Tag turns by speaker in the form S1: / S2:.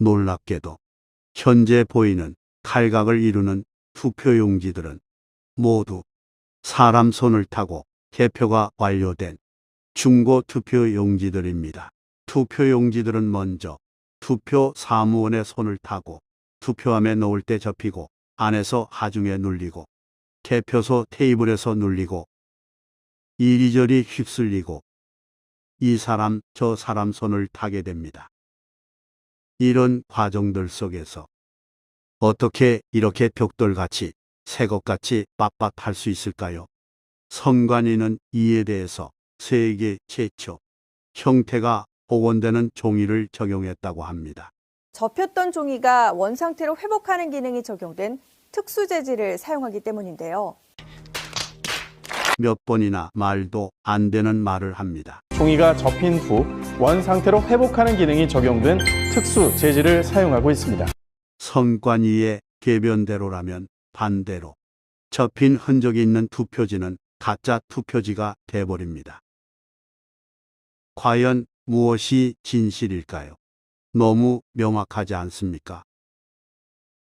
S1: 놀랍게도 현재 보이는 칼각을 이루는 투표용지들은 모두 사람 손을 타고 개표가 완료된 중고 투표용지들입니다. 투표용지들은 먼저 투표 사무원의 손을 타고 투표함에 넣을 때 접히고 안에서 하중에 눌리고 개표소 테이블에서 눌리고 이리저리 휩쓸리고 이 사람 저 사람 손을 타게 됩니다. 이런 과정들 속에서 어떻게 이렇게 벽돌같이 새것같이 빳빳할 수 있을까요? 선관위는 이에 대해서 세계 최초 형태가 복원되는 종이를 적용했다고 합니다.
S2: 접혔던 종이가 원상태로 회복하는 기능이 적용된 특수 재질을 사용하기 때문인데요.
S1: 몇 번이나 말도 안 되는 말을 합니다.
S3: 종이가 접힌 후 원 상태로 회복하는 기능이 적용된 특수 재질을 사용하고 있습니다.
S1: 선관위의 개변대로라면 반대로 접힌 흔적이 있는 투표지는 가짜 투표지가 돼버립니다. 과연 무엇이 진실일까요? 너무 명확하지 않습니까?